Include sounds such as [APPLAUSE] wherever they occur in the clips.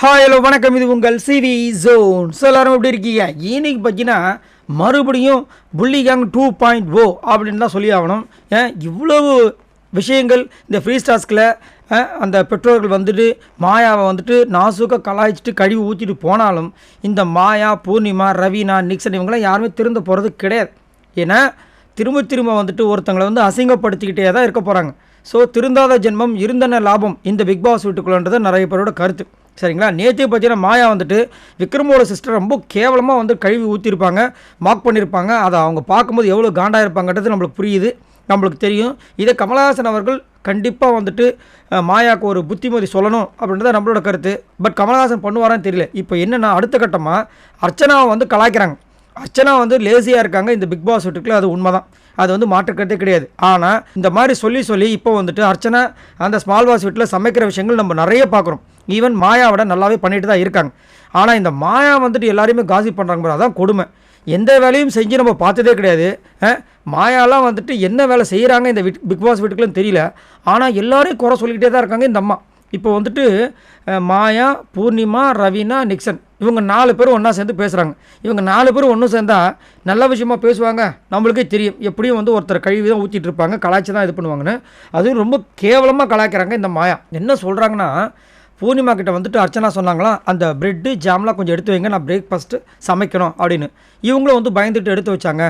Hi hello வணக்கம். இது உங்கள் சிவி ஜோன் ஸோ எல்லாரும் எப்படி இருக்கீங்க? இன்னைக்கு பார்த்தீங்கன்னா மறுபடியும் புள்ளி கேங் டூ பாயிண்ட் ஓ அப்படின்னு தான் சொல்லி ஆகணும். ஏன்? இவ்வளவு விஷயங்கள் இந்த ஃப்ரீ ஸ்டாஸ்கில் அந்த பெற்றோர்கள் வந்துட்டு மாயாவை வந்துட்டு நாசுக்காக கலாய்ச்சிட்டு கழுவி ஊற்றிட்டு போனாலும் இந்த மாயா பூர்ணிமா ரவீனா நிக்சன் இவங்களாம் யாருமே திருந்த போகிறது கிடையாது. ஏன்னா திரும்ப திரும்ப வந்துட்டு ஒருத்தங்களை வந்து அசிங்கப்படுத்திக்கிட்டே தான் இருக்க போகிறாங்க ஸோ திருந்தாத ஜென்மம் இருந்தன லாபம் இந்த பிக் பாஸ் வீட்டுக்குள்ளன்றது நிறைய பேரோட கருத்து. சரிங்களா? நேற்றே பார்த்தீங்கன்னா மாயா வந்துட்டு விக்ரமோட சிஸ்டர் ரொம்ப கேவலமாக வந்து கழுவி ஊற்றிருப்பாங்க மார்க் பண்ணியிருப்பாங்க அதை அவங்க பார்க்கும்போது எவ்வளோ காண்டாக இருப்பாங்கன்றது நம்மளுக்கு புரியுது நம்மளுக்கு தெரியும். இதை கமலஹாசன் அவர்கள் கண்டிப்பாக வந்துட்டு மாயாவுக்கு ஒரு புத்திமதி சொல்லணும் அப்படின்றத நம்மளோட கருத்து. பட் கமலஹாசன் பண்ணுவாரான்னு தெரியல. இப்போ என்னென்னா அடுத்த கட்டமாக அர்ச்சனாவை வந்து கலாய்க்கிறாங்க. அர்ச்சனா வந்து லேசியாக இருக்காங்க. இந்த பிக் பாஸ் வீட்டுக்குள்ள அது உண்மைதான். அது வந்து மாற்றுக்கிறதே கிடையாது. ஆனால் இந்த மாதிரி சொல்லி சொல்லி இப்போ வந்துட்டு அர்ச்சனா அந்த ஸ்மால் பாஸ் வீட்டில் சமைக்கிற விஷயங்கள் நம்ம நிறைய பார்க்குறோம். ஈவன் மாயாவோட நல்லாவே பண்ணிட்டு தான் இருக்காங்க. ஆனால் இந்த மாயா வந்துட்டு எல்லாரையுமே காசி பண்ணுறாங்க பாரு, அதான் கொடுமை. எந்த வேலையும் செஞ்சு நம்ம பார்த்ததே கிடையாது. மாயாலாம் வந்துட்டு என்ன வேலை செய்கிறாங்க இந்த வீட் பிக் பாஸ் வீட்டுக்குள்ளேன்னு தெரியல. ஆனால் எல்லாரையும் குறை சொல்லிக்கிட்டே தான் இருக்காங்க இந்த அம்மா. இப்போ வந்துட்டு மாயா பூர்ணிமா ரவீனா நிக்சன் இவங்க நாலு பேரும் ஒன்றா சேர்ந்து பேசுகிறாங்க இவங்க நாலு பேரும் ஒன்றும் சேர்ந்தால் நல்ல விஷயமா பேசுவாங்க. நம்மளுக்கே தெரியும். எப்படியும் வந்து ஒருத்தர் கழுவி தான் ஊற்றிட்டு இருப்பாங்க. கலாய்ச்சி தான் இது பண்ணுவாங்கன்னு. அதுவும் ரொம்ப கேவலமாக கலாய்க்கிறாங்க இந்த மாயா. என்ன சொல்கிறாங்கன்னா பூர்ணிமா கிட்ட வந்துட்டு அர்ச்சனா சொன்னாங்களாம் அந்த பிரெட்டு ஜாம்லாம் கொஞ்சம் எடுத்து வைங்க நான் பிரேக்ஃபாஸ்ட்டு சமைக்கணும் அப்படின்னு. இவங்களும் வந்து பயந்துட்டு எடுத்து வச்சாங்க.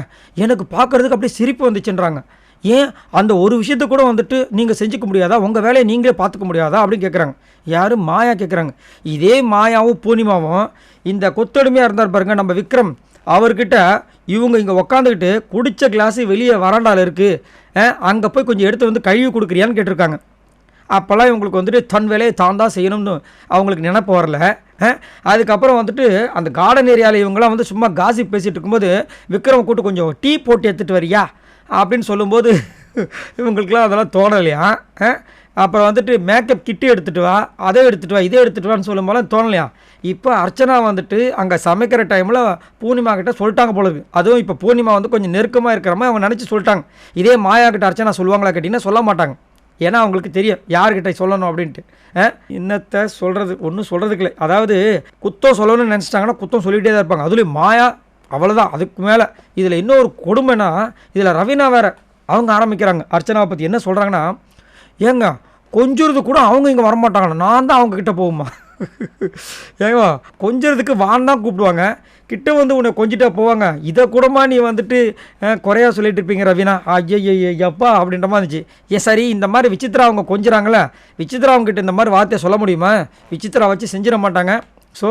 எனக்கு பார்க்கறதுக்கு அப்படியே சிரிப்பு வந்துச்சுன்றாங்க. ஏன் அந்த ஒரு விஷயத்த கூட வந்துட்டு நீங்கள் செஞ்சுக்க முடியாதா? உங்கள் வேலையை நீங்களே பார்த்துக்க முடியாதா? அப்படின்னு கேட்குறாங்க யாரும் மாயா கேட்குறாங்க இதே மாயாவும் பூர்ணிமாவும் இந்த கொத்தடிமையாக இருந்தார் பாருங்க நம்ம விக்ரம். அவர்கிட்ட இவங்க இங்கே உக்காந்துக்கிட்டு குடித்த கிளாஸு வெளியே வராண்டால் இருக்குது அங்கே போய் கொஞ்சம் எடுத்து வந்து கழுவி கொடுக்குறியான்னு கேட்டிருக்காங்க. அப்போல்லாம் இவங்களுக்கு வந்துட்டு தன் வேலையை தான் தான் செய்யணும்னு அவங்களுக்கு நினப்பு வரல. அதுக்கப்புறம் வந்துட்டு அந்த கார்டன் ஏரியாவில் இவங்களாம் வந்து சும்மா காசி பேசிகிட்டு இருக்கும்போது விக்ரம் கூட்டு கொஞ்சம் டீ போட்டு எடுத்துகிட்டு வரியா? அப்படின்னு சொல்லும்போது [LAUGHS] இவங்களுக்குலாம் அதெல்லாம் தோணலையா? அப்புறம் வந்துட்டு மேக்கப் கிட்டு எடுத்துகிட்டு வா அதை எடுத்துகிட்டு வா இதை எடுத்துகிட்டு வான்னு சொல்லும்போது தோணலையா? இப்போ அர்ச்சனா வந்துட்டு அங்கே சமைக்கிற டைமில் பூர்ணிமா கிட்ட சொல்லிட்டாங்க போல அதுவும் இப்போ பூர்ணிமா வந்து கொஞ்சம் நெருக்கமாக இருக்கிற மாதிரி அவங்க நினச்சி சொல்லிட்டாங்க. இதே மாயா கிட்ட அர்ச்சனா சொல்லுவாங்களா கேட்டிங்கன்னா சொல்ல மாட்டாங்க. ஏன்னா அவங்களுக்கு தெரியும் யார்கிட்ட சொல்லணும் அப்படின்ட்டு. இன்னத்தை சொல்கிறது ஒன்றும் சொல்கிறதுக்கு இல்லை. அதாவது குத்தம் சொல்லணும்னு நினச்சிட்டாங்கன்னா குத்தம் சொல்லிகிட்டே தான் இருப்பாங்க. அதுலேயும் மாயா அவ்வளோதான் அதுக்கு மேலே இதில் இன்னொரு கொடுமைனா இதில் ரவீனா வேற அவங்க ஆரம்பிக்கிறாங்க. அர்ச்சனாவை பற்றி என்ன சொல்கிறாங்கன்னா ஏங்க கொஞ்சுறது கூட அவங்க இங்கே வரமாட்டாங்கண்ணா நான் தான் அவங்க கிட்ட போகுமா? ஏங்கம்மா கொஞ்சத்துக்கு வான் தான் கூப்பிடுவாங்க. கிட்ட வந்து உன்னை கொஞ்சிட்டா போவாங்க. இதை கூடமா நீ வந்துட்டு குறையா சொல்லிட்டு இருப்பீங்க ரவினா. ஐயோ எப்பா அப்படின்ற மாதிரி இருந்துச்சு. ஏ சரி இந்த மாதிரி விசித்ரா அவங்க கொஞ்சிறாங்களே விசித்ரா அவங்ககிட்ட இந்த மாதிரி வார்த்தையை சொல்ல முடியுமா? விசித்ரா வச்சு செஞ்சிட மாட்டாங்க. ஸோ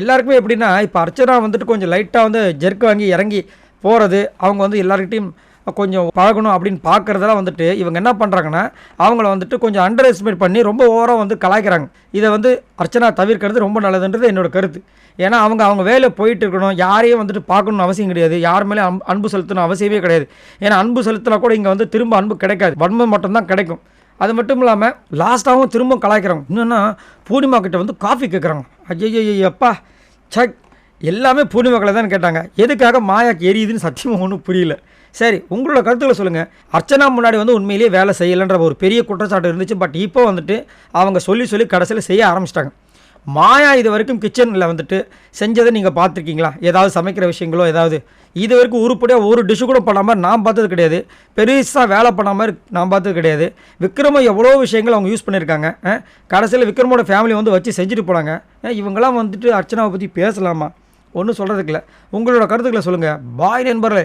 எல்லாருக்குமே எப்படின்னா இப்போ அர்ச்சனா வந்துட்டு கொஞ்சம் லைட்டாக வந்து ஜெர்க் வாங்கி இறங்கி போகிறது அவங்க வந்து எல்லாருக்கிட்டையும் கொஞ்சம் பழகணும் அப்படின்னு பார்க்குறதெல்லாம் வந்துட்டு இவங்க என்ன பண்ணுறாங்கன்னா அவங்கள வந்துட்டு கொஞ்சம் அண்டர் எஸ்டிமேட் பண்ணி ரொம்ப ஓவராக வந்து கலாய்க்கிறாங்க. இதை வந்து அர்ச்சனா தவிர்க்கிறது ரொம்ப நல்லதுன்றது என்னோட கருத்து. ஏன்னா அவங்க அவங்க வேலை போயிட்டு இருக்கணும் யாரையும் வந்துட்டு பார்க்கணும்னு அவசியம் கிடையாது. யார் மேலே அன்பு அன்பு செலுத்தணும் அவசியமே கிடையாது. ஏன்னா அன்பு செலுத்தினா கூட இங்கே வந்து திரும்ப அன்பு கிடைக்காது. வன்மம் மட்டும்தான் கிடைக்கும். அது மட்டும் இல்லாமல் லாஸ்ட்டாகவும் திரும்ப கலாய்க்கிறாங்க. இன்னொன்னா பூர்ணிமா கிட்ட வந்து காஃபி கேட்குறாங்க ஐயோ அப்பா சக் எல்லாமே பூர்ணிமாக்களை தான் கேட்டாங்க. எதுக்காக மாயாக்கு எரியுதுன்னு சத்தியமாக ஒன்றும் புரியல. சரி உங்களோட கருத்துக்களை சொல்லுங்கள் அர்ச்சனா முன்னாடி வந்து உண்மையிலேயே வேலை செய்யலைன்ற ஒரு பெரிய குற்றச்சாட்டு இருந்துச்சு. பட் இப்போ வந்துட்டு அவங்க சொல்லி சொல்லி கடைசியில் செய்ய ஆரம்பிச்சிட்டாங்க. மாயா இது வரைக்கும் கிச்சனில் வந்துட்டு செஞ்சதை நீங்கள் பார்த்துருக்கீங்களா? ஏதாவது சமைக்கிற விஷயங்களோ ஏதாவது? இது வரைக்கும் உருப்படியாக ஒரு டிஷ்ஷு கூட பண்ணாமல் நான் பார்த்தது கிடையாது. பெருசாக வேலை பண்ண மாதிரி நான் பார்த்தது கிடையாது. விக்ரம எவ்வளோ விஷயங்கள் அவங்க யூஸ் பண்ணியிருக்காங்க கடைசியில் விக்ரமோட ஃபேமிலி வந்து வச்சு செஞ்சுட்டு போனாங்க. இவங்களாம் இவங்கெல்லாம் வந்துட்டு அர்ச்சனாவை பற்றி பேசலாமா? ஒன்றும் சொல்கிறதுக்கு இல்லை. உங்களோட கருத்துக்களை சொல்லுங்கள் பாய் நண்பர்களே.